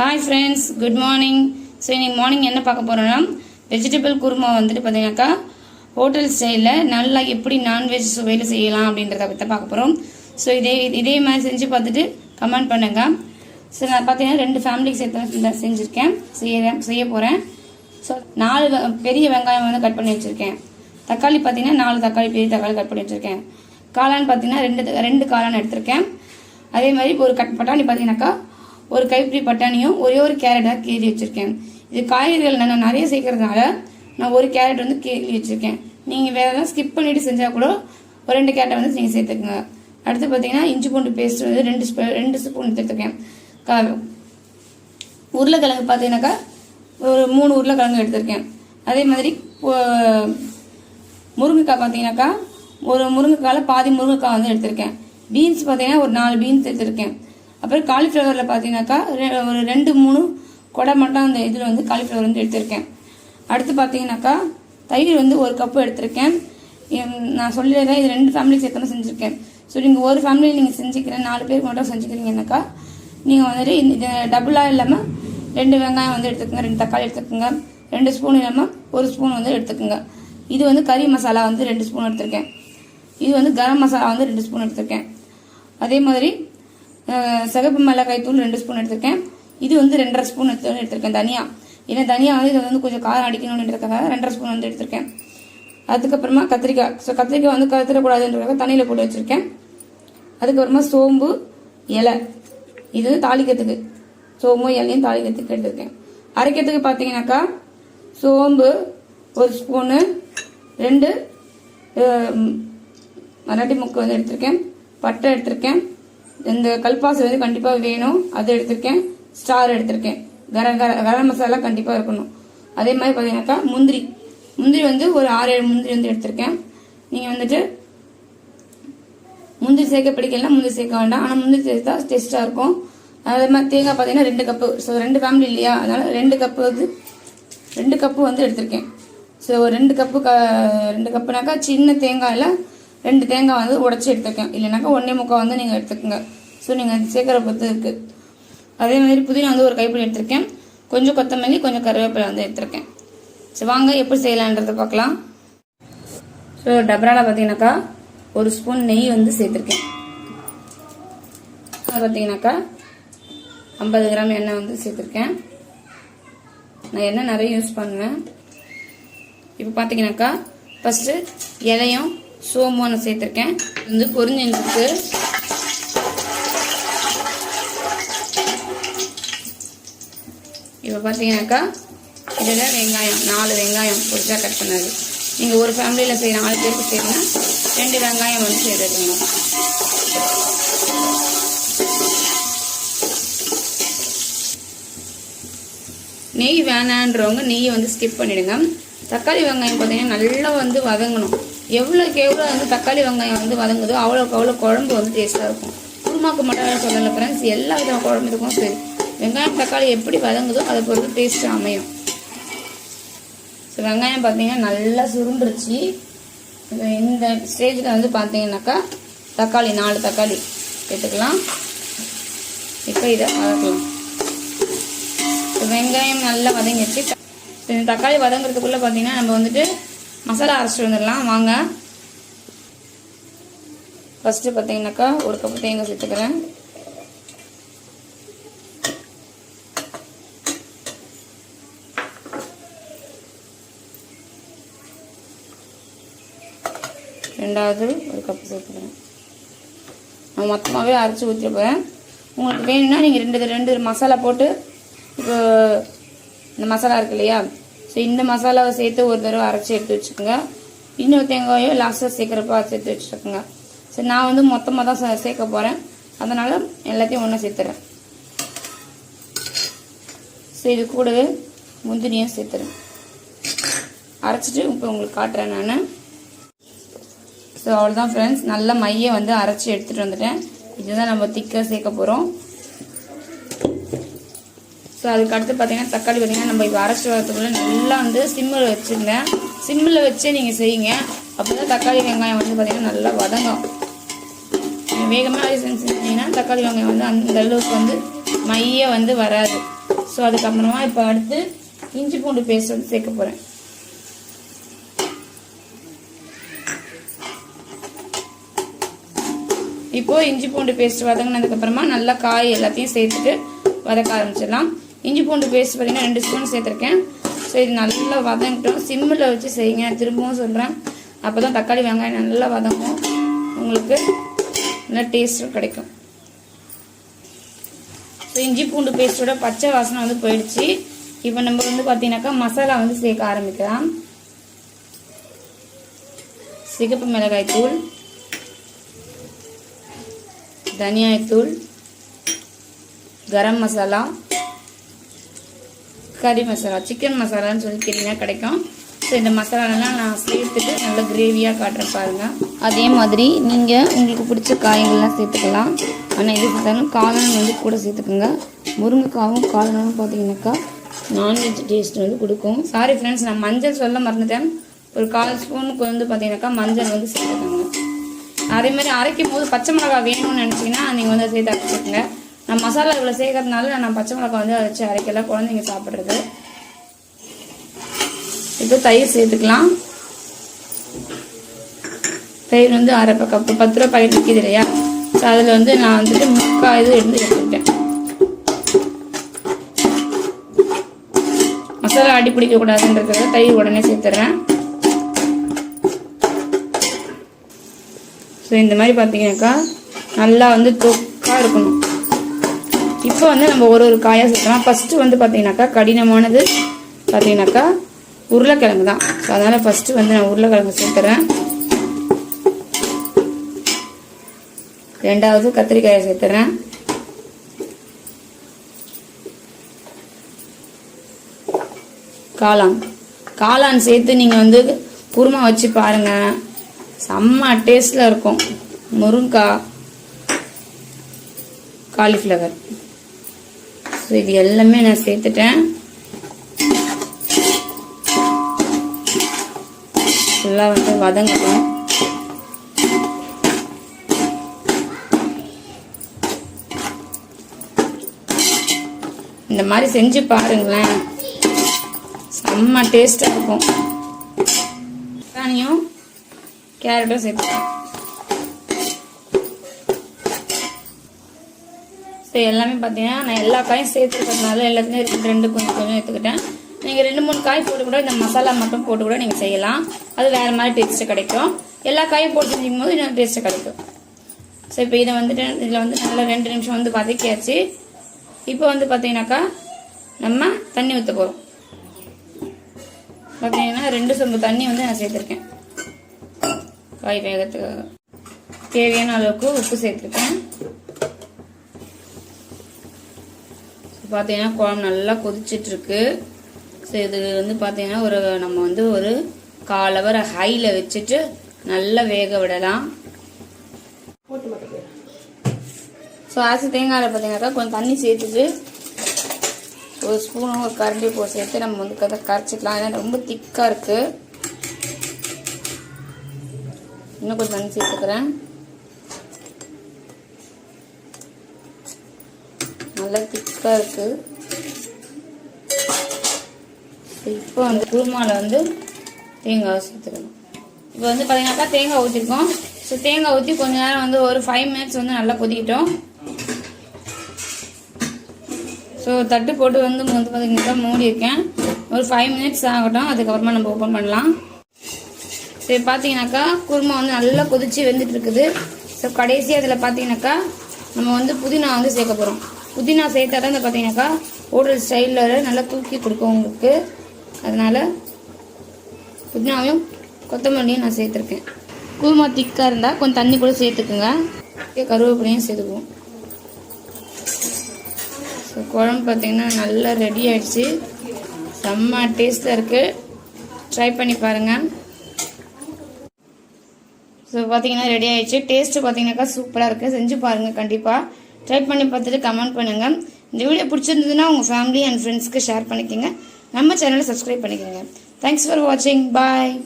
Hi friends good morning so இன்றைக்கி morning என்ன பார்க்க போகிறோன்னா வெஜிடபிள் குருமா வந்துட்டு பார்த்தீங்கன்னாக்கா ஹோட்டல் ஸ்டைலில் நல்லா எப்படி நான்வெஜ் சுவையில் செய்யலாம் அப்படின்றத பற்றி பார்க்க போகிறோம் ஸோ இதே இதே மாதிரி செஞ்சு பார்த்துட்டு கமெண்ட் பண்ணுங்க. ஸோ நான் பார்த்தீங்கன்னா ரெண்டு ஃபேமிலிக்கு சேர்த்து செஞ்சுருக்கேன். செய்ய செய்ய போகிறேன் ஸோ நாலு பெரிய வெங்காயம் வந்து கட் பண்ணி வச்சுருக்கேன். தக்காளி பார்த்தீங்கன்னா நாலு தக்காளி பெரிய தக்காளி கட் பண்ணி வச்சுருக்கேன். காளான் பார்த்தீங்கன்னா ரெண்டு ரெண்டு காளான் எடுத்திருக்கேன். அதே மாதிரி ஒரு கட் பட்டாணி பார்த்தீங்கன்னாக்கா ஒரு கைப்பிடி பட்டாணியும் ஒரே ஒரு கேரட்டாக கீறி வச்சுருக்கேன். இது காய்கறிகள் நான் நிறைய சேர்க்கறதுனால நான் ஒரு கேரட் வந்து கீறி வச்சுருக்கேன். நீங்கள் வேறு எதாவது ஸ்கிப் பண்ணிவிட்டு செஞ்சால் கூட ஒரு ரெண்டு கேரட்டை வந்து நீங்கள் சேர்த்துக்குங்க. அடுத்து பார்த்தீங்கன்னா இஞ்சி பூண்டு பேஸ்ட் வந்து ரெண்டு ஸ்பூ- ரெண்டு ஸ்பூன் எடுத்துருக்கேன். கா உருளைக்கிழங்கு பார்த்தீங்கன்னாக்கா ஒரு மூணு உருளைக்கிழங்கு எடுத்திருக்கேன். அதே மாதிரி முருங்கைக்காய் பார்த்தீங்கன்னாக்கா ஒரு முருங்கைக்காயில் பாதி முருங்கைக்காய் வந்து எடுத்திருக்கேன். பீன்ஸ் பார்த்தீங்கன்னா ஒரு நாலு பீன்ஸ் எடுத்திருக்கேன். அப்புறம் காலிஃப்ளவரில் பார்த்தீங்கன்னாக்கா ரெ- ஒரு ரெண்டு மூணு கொடை மட்டும் அந்த இதில் வந்து காலிஃப்ளவர் வந்து எடுத்திருக்கேன். அடுத்து பார்த்தீங்கன்னாக்கா தயிர் வந்து ஒரு கப்பு எடுத்திருக்கேன். நான் சொல்லிடுறேன் இது ரெண்டு ஃபேமிலிக்கு சேர்த்து செஞ்சுருக்கேன். ஸோ நீங்கள் ஒரு ஃபேமிலி நீங்கள் செஞ்சுக்கிறேன் நாலு பேருக்கு மட்டும் செஞ்சுக்கிறீங்கன்னாக்கா நீங்கள் வந்துட்டு இந்த- இது டபுளாக இல்லாமல் ரெண்டு வெங்காயம் வந்து எடுத்துக்கோங்க ரெண்டு தக்காளி எடுத்துக்கோங்க ரெண்டு ஸ்பூன் இல்லாமல் ஒரு ஸ்பூன் வந்து எடுத்துக்கோங்க. இது வந்து கறி மசாலா வந்து ரெண்டு ஸ்பூன் எடுத்திருக்கேன். இது வந்து கரம் மசாலா வந்து ரெண்டு ஸ்பூன் எடுத்திருக்கேன். அதே மாதிரி சிகப்பு மிளகாய் தூள் ரெண்டு ஸ்பூன் எடுத்திருக்கேன். இது வந்து ரெண்டரை ஸ்பூன் எடுத்து எடுத்திருக்கேன் தனியா. ஏன்னா தனியா வந்து இதை வந்து கொஞ்சம் காரம் அடிக்கணும்ன்றதுக்காக ரெண்டரை ஸ்பூன் வந்து எடுத்திருக்கேன். அதுக்கப்புறமா கத்திரிக்காய். ஸோ கத்திரிக்காய் வந்து கத்திரக்கூடாதுன்றதுக்காக தண்ணியில் போட்டு வச்சிருக்கேன். அதுக்கப்புறமா சோம்பு இலை. இது வந்து தாளிக்கிறதுக்கு. சோம்பும் இலையும் தாளிக்கிறதுக்கு எடுத்திருக்கேன். அரைக்கிறதுக்கு பார்த்தீங்கன்னாக்கா சோம்பு ஒரு ஸ்பூனு ரெண்டு மராட்டி முக்கு வந்து எடுத்திருக்கேன். பட்டை எடுத்திருக்கேன். இந்த கல்பாசி வந்து கண்டிப்பாக வேணும். அது எடுத்திருக்கேன். ஸ்டார் எடுத்திருக்கேன். கர கர கரம் மசாலா கண்டிப்பாக இருக்கணும். அதே மாதிரி பார்த்தீங்கன்னாக்கா முந்திரி. முந்திரி வந்து ஒரு ஆறு ஏழு முந்திரி வந்து எடுத்திருக்கேன். நீங்கள் வந்துட்டு முந்திரி சேர்க்க பிடிக்கலன்னா முந்திரி சேர்க்க வேண்டாம். ஆனால் முந்திரி சேர்த்தா டேஸ்ட்டாக இருக்கும். அதே மாதிரி தேங்காய் பார்த்தீங்கன்னா ரெண்டு கப்பு ஸோ ரெண்டு ஃபேமிலி இல்லையா? அதனால் ரெண்டு கப்பு வந்து ரெண்டு கப்பு வந்து எடுத்திருக்கேன். ஸோ ஒரு ரெண்டு கப்பு க ரெண்டு கப்புனாக்கா சின்ன தேங்காயில் ரெண்டு தேங்காய் வந்து உடச்சி எடுத்துக்கேன் இல்லைனாக்கா ஒன்றே முக்கால் வந்து நீங்கள் எடுத்துக்கோங்க. ஸோ நீங்கள் சேர்க்குற பொறுத்து இருக்குது அதே மாதிரி புதினா வந்து ஒரு கைப்பிடி எடுத்திருக்கேன். கொஞ்சம் கொத்தமல்லி கொஞ்சம் கருவேப்பிலை வந்து எடுத்திருக்கேன். சரி வாங்க எப்படி செய்யலான்றதை பார்க்கலாம். ஸோ டபராவில் பார்த்தீங்கன்னாக்கா ஒரு ஸ்பூன் நெய் வந்து சேர்த்துருக்கேன். அதை பார்த்தீங்கன்னாக்கா ஐம்பது கிராம் எண்ணெய் வந்து சேர்த்துருக்கேன். நான் எண்ணெய் நிறைய யூஸ் பண்ணுவேன். இப்போ பார்த்தீங்கன்னாக்கா ஃபஸ்ட்டு இலையும் சோம்பு நான் சேர்த்துருக்கேன். வந்து பொரிஞ்சிருக்கு இப்போ பார்த்தீங்கன்னாக்கா இதில் வெங்காயம் நாலு வெங்காயம் பொரிச்சா கட் பண்ணது. நீங்கள் ஒரு ஃபேமிலியில் செய்ய நாலு பேருக்கு செய்யணும்னா ரெண்டு வெங்காயம் வந்து சேர்த்துக்கணும். நெய் வேணான்றவங்க நெய்யை வந்து ஸ்கிப் பண்ணிவிடுங்க தக்காளி வெங்காயம் பார்த்தீங்கன்னா நல்லா வந்து வதங்கணும். எவ்வளோக்கு எவ்வளோ வந்து தக்காளி வெங்காயம் வந்து வதங்குதோ அவ்வளோக்கு அவ்வளோ குழம்பு வந்து டேஸ்ட்டாக இருக்கும். குருமாக்கு மட்டும் சொல்லலை ஃப்ரெண்ட்ஸ் எல்லா விதமான குழம்புக்கும் சரி. வெங்காயம் தக்காளி எப்படி வதங்குதோ அதை பொறுத்து டேஸ்ட் அமையும். ஸோ வெங்காயம் பார்த்தீங்கன்னா நல்லா சுருண்டுருச்சு. இந்த ஸ்டேஜில் வந்து பார்த்தீங்கன்னாக்கா தக்காளி நாலு தக்காளி எடுத்துக்கலாம். இப்போ இதை வதக்கலாம். வெங்காயம் நல்லா வதங்கிடுச்சு. தக்காளி வதங்குறதுக்குள்ளே பார்த்தீங்கன்னா நம்ம வந்துட்டு மசாலா அரைச்சிட்டு வந்துடலாம். வாங்க. ஃபஸ்ட்டு பார்த்தீங்கன்னாக்கா ஒரு கப்பு தேங்காய் சேர்த்துக்கிறேன். ரெண்டாவது ஒரு கப்பு சேர்த்துக்கிறேன். நான் மொத்தமாகவே அரைச்சி ஊற்றிருப்பேன் உங்களுக்கு வேணும்னா நீங்கள் ரெண்டு ரெண்டு மசாலா போட்டு இப்போ இந்த மசாலா இருக்கு இல்லையா? ஸோ இந்த மசாலாவை சேர்த்து ஒரு தடவை அரைச்சி எடுத்து வச்சுக்கோங்க. இன்னொரு தேங்காயோ லாஸ்ட்டாக சேர்க்குறப்ப சேர்த்து வச்சுருக்கோங்க சரி நான் வந்து மொத்தமாக தான் சே- சேர்க்க போகிறேன் அதனால் எல்லாத்தையும் ஒன்றா சேர்த்துறேன். ஸோ இது கூடவே முந்திரியும் சேர்த்துறேன். அரைச்சிட்டு இப்போ உங்களுக்கு காட்டுறேன் நான். ஸோ அவ்வளோதான் ஃப்ரெண்ட்ஸ் நல்ல மையை வந்து அரைச்சி எடுத்துகிட்டு வந்துட்டேன். இதுதான் நம்ம திக்காக சேர்க்க போகிறோம் ஸோ அதுக்கு அடுத்து பார்த்தீங்கன்னா தக்காளி பார்த்தீங்கன்னா நம்ம இப்போ அரைச்சி வரத்துக்குள்ளே நல்லா வந்து சிம்மில் வச்சுருங்க. சிம்மில் வச்சே நீங்கள் செய்யுங்க. அப்போ தான் தக்காளி வெங்காயம் வந்து பார்த்தீங்கன்னா நல்லா வதங்கும். நீங்கள் வேகமாக செஞ்சு செஞ்சீங்கன்னா தக்காளி வெங்காயம் வந்து அந்த அளவுக்கு வந்து மைய வந்து வராது. ஸோ அதுக்கப்புறமா இப்போ அடுத்து இஞ்சி பூண்டு பேஸ்ட் வந்து சேர்க்க போகிறேன் இப்போது இஞ்சி பூண்டு பேஸ்ட் வதங்கினதுக்கப்புறமா நல்லா காய் எல்லாத்தையும் சேர்த்துட்டு வதக்க ஆரம்பிச்சிடலாம். இஞ்சி பூண்டு பேஸ்ட் பார்த்தீங்கன்னா ரெண்டு ஸ்பூன் சேர்த்துருக்கேன். ஸோ இது நல்லா வதங்கிட்டோம். சிம்மில் வச்சு செய்யுங்க. திரும்பவும் சொல்கிறேன் அப்போ தான் தக்காளி வெங்காயம் நல்லா வதங்கும். உங்களுக்கு நல்லா டேஸ்ட்டும் கிடைக்கும். ஸோ இஞ்சி பூண்டு பேஸ்ட்டோட பச்சை வாசனை வந்து போயிடுச்சு. இப்போ நம்ம வந்து பார்த்தீங்கன்னாக்கா மசாலா வந்து சேர்க்க ஆரம்பிக்கலாம். சிகப்பு மிளகாய் தூள் தனியாய்த்தூள் கரம் மசாலா கறி மசாலா சிக்கன் மசாலான்னு சொல்லி கேட்டிங்கன்னா கிடைக்கும். ஸோ இந்த மசாலாலாம் நான் சேர்த்துட்டு நல்லா கிரேவியாக காட்டுறேன் பாருங்கள் அதே மாதிரி நீங்கள் உங்களுக்கு பிடிச்ச காய்கள்லாம் சேர்த்துக்கலாம். ஆனால் எது சேர்த்தாலும் காளான் வந்து கூட சேர்த்துக்கோங்க. முருங்கைக்காவும் காளானும் பார்த்தீங்கன்னாக்கா நான்வெஜ் டேஸ்ட் வந்து கொடுக்கும். சாரி ஃப்ரெண்ட்ஸ் நான் மஞ்சள் சொல்ல மறந்துட்டேன். ஒரு கால் ஸ்பூனுக்கு வந்து பார்த்தீங்கன்னாக்கா மஞ்சள் வந்து சேர்த்துக்கோங்க. அதே மாதிரி அரைக்கும் போது பச்சை மிளகாய் வேணும்னு நினச்சிங்கன்னா நீங்கள் வந்து சேர்த்து அரைச்சிக்கோங்க. நான் மசாலா இவ்வளோ சேர்க்கறதுனால நான் பச்சை மிளகாய் வந்து வச்சு அரைக்கல. குழந்தைங்க சாப்பிட்றது. இப்போ தயிர் சேர்த்துக்கலாம். தயிர் வந்து அரை கப்பு. பத்து ரூபா பாக்கெட் விற்கிது இல்லையா? ஸோ அதில் வந்து நான் வந்துட்டு முக்கால் இது எடுத்து எடுத்துக்கிட்டேன். மசாலா அடி பிடிக்க கூடாதுன்றதுக்காக தயிர் உடனே சேர்த்துறேன். ஸோ இந்த மாதிரி பார்த்தீங்கன்னாக்கா நல்லா வந்து தொக்காக இருக்கணும். இப்போ வந்து நம்ம ஒரு ஒரு காயாக சேர்க்கலாம் ஃபஸ்ட்டு வந்து பார்த்தீங்கன்னாக்கா கடினமானது பார்த்தீங்கன்னாக்கா உருளைக்கிழங்கு தான். ஸோ அதனால் ஃபஸ்ட்டு வந்து நான் உருளைக்கிழங்கு சேர்த்துறேன். ரெண்டாவது கத்திரிக்காயை சேர்த்துறேன். காளான். காளான் சேர்த்து நீங்கள் வந்து குருமா வச்சு பாருங்கள் செம்ம டேஸ்டில் இருக்கும். முருங்காய் காலிஃப்ளவர் ஸோ இது எல்லாமே நான் சேர்த்துட்டேன். ஃபுல்லாக வந்து வதங்கட்டும் இந்த மாதிரி செஞ்சு பாருங்களேன். செம்ம டேஸ்டாக இருக்கும். தானியம் கேரட்டும் சேர்த்துக்கலாம் ஸோ எல்லாமே பார்த்தீங்கன்னா நான் எல்லா காயும் சேர்த்துருக்கிறதுனால எல்லாத்துலேயும் ரெண்டு ரெண்டு கொஞ்சம் கொஞ்சம் எடுத்துக்கிட்டேன். நீங்கள் ரெண்டு மூணு காய் போட்டு கூட இந்த மசாலா மட்டும் போட்டு கூட நீங்கள் செய்யலாம். அது வேறு மாதிரி டேஸ்ட்டு கிடைக்கும். எல்லா காயும் போட்டு செஞ்சுக்கும் போது இன்னும் டேஸ்ட்டு கிடைக்கும். ஸோ இப்போ இதை வந்துட்டு இதில் வந்து நல்லா ரெண்டு நிமிஷம் வந்து வதக்கியாச்சு. இப்போ வந்து பார்த்தீங்கன்னாக்கா நம்ம தண்ணி ஊற்ற போகிறோம் பார்த்தீங்கன்னா ரெண்டு சொம்பு தண்ணி வந்து நான் சேர்த்துருக்கேன். காய் வேகத்துக்காக தேவையான அளவுக்கு உப்பு சேர்த்துருக்கேன். பார்த்தீங்கன்னா குழம்பு நல்லா கொதிச்சிட்ருக்கு. ஸோ இது வந்து பார்த்தீங்கன்னா ஒரு நம்ம வந்து ஒரு கால் ஹவர் ஹையில் வச்சுட்டு நல்லா வேக விடலாம். ஸோ அரிசி தேங்காயில் பார்த்தீங்கன்னாக்கா கொஞ்சம் தண்ணி சேர்த்துட்டு ஒரு ஸ்பூனும் ஒரு கரண்டி போ சேர்த்து நம்ம வந்து கதை கரைச்சிக்கலாம். ஏன்னா ரொம்ப திக்காக இருக்குது இன்னும் கொஞ்சம் தண்ணி சேர்த்துக்கிறேன். நல்லா திக்காக இருக்குது இப்போ வந்து குருமாவில் வந்து தேங்காய் சேர்த்துக்கணும் இப்போ வந்து பார்த்தீங்கன்னாக்கா தேங்காய் ஊற்றிருக்கோம் ஸோ தேங்காய் ஊற்றி கொஞ்ச நேரம் வந்து ஒரு ஃபைவ் மினிட்ஸ் வந்து நல்லா கொதிக்கிட்டோம். ஸோ தட்டு போட்டு வந்து வந்து பார்த்தீங்கன்னாக்கா மூடி இருக்கேன் ஒரு ஃபைவ் மினிட்ஸ் ஆகட்டும். அதுக்கப்புறமா நம்ம ஓப்பன் பண்ணலாம். சரி பார்த்தீங்கன்னாக்கா குருமா வந்து நல்லா கொதிச்சு வெந்துட்டு இருக்குது. ஸோ கடைசி அதில் பார்த்தீங்கன்னாக்கா நம்ம வந்து புதினா வந்து சேர்க்க போகிறோம் புதினா சேர்த்தா தான் இந்த பார்த்தீங்கன்னாக்கா ஹோட்டல் ஸ்டைலில் நல்லா தூக்கி கொடுக்கும் உங்களுக்கு. அதனால் புதினாவையும் கொத்தமல்லியும் நான் சேர்த்துருக்கேன். குருமா திக்காக இருந்தால் கொஞ்சம் தண்ணி கூட சேர்த்துக்குங்க. கருவேப்பிலையும் சேர்த்துக்குவோம். ஸோ குழம்பு பார்த்தீங்கன்னா நல்லா ரெடி ஆயிடுச்சு. செம்ம டேஸ்ட்டாக இருக்குது ட்ரை பண்ணி பாருங்கள் ஸோ பார்த்தீங்கன்னா ரெடி ஆயிடுச்சு. டேஸ்ட்டு பார்த்தீங்கன்னாக்கா சூப்பராக இருக்குது செஞ்சு பாருங்கள் கண்டிப்பாக ட்ரை பண்ணி பார்த்துட்டு கமெண்ட் பண்ணுங்கள் இந்த வீடியோ பிடிச்சிருந்ததுன்னா உங்கள் ஃபேமிலி அண்ட் ஃப்ரெண்ட்ஸ்க்கு ஷேர் பண்ணிக்கோங்க. நம்ம சேனலை சப்ஸ்கிரைப் பண்ணிக்கோங்க. தேங்க்ஸ் ஃபார் வாட்சிங் பாய்